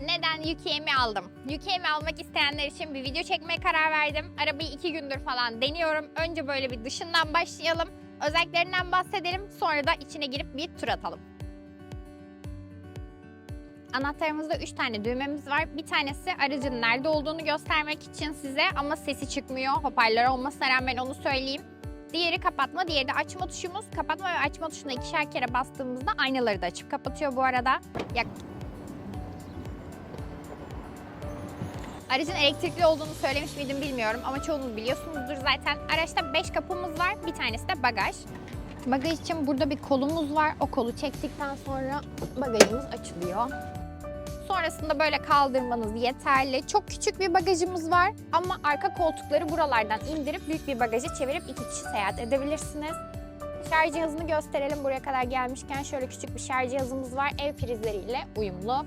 neden UKM'i aldım? UKM'i almak isteyenler için bir video çekmeye karar verdim. Arabayı iki gündür falan deniyorum. Önce böyle bir dışından başlayalım. Özelliklerinden bahsedelim. Sonra da içine girip bir tur atalım. Anahtarımızda 3 tane düğmemiz var. Bir tanesi aracın nerede olduğunu göstermek için size ama sesi çıkmıyor. Hoparlör olmasına rağmen onu söyleyeyim. Diğeri kapatma, diğeri de açma tuşumuz. Kapatma ve açma tuşuna ikişer kere bastığımızda aynaları da açıp kapatıyor bu arada. Yak Aracın elektrikli olduğunu söylemiş miydim bilmiyorum ama çoğunuz biliyorsunuzdur zaten. Araçta 5 kapımız var, bir tanesi de bagaj. Bagaj için burada bir kolumuz var. O kolu çektikten sonra bagajımız açılıyor. Sonrasında böyle kaldırmanız yeterli. Çok küçük bir bagajımız var ama arka koltukları buralardan indirip büyük bir bagaja çevirip iki kişi seyahat edebilirsiniz. Şarj cihazını gösterelim buraya kadar gelmişken şöyle küçük bir şarj cihazımız var. Ev prizleriyle uyumlu.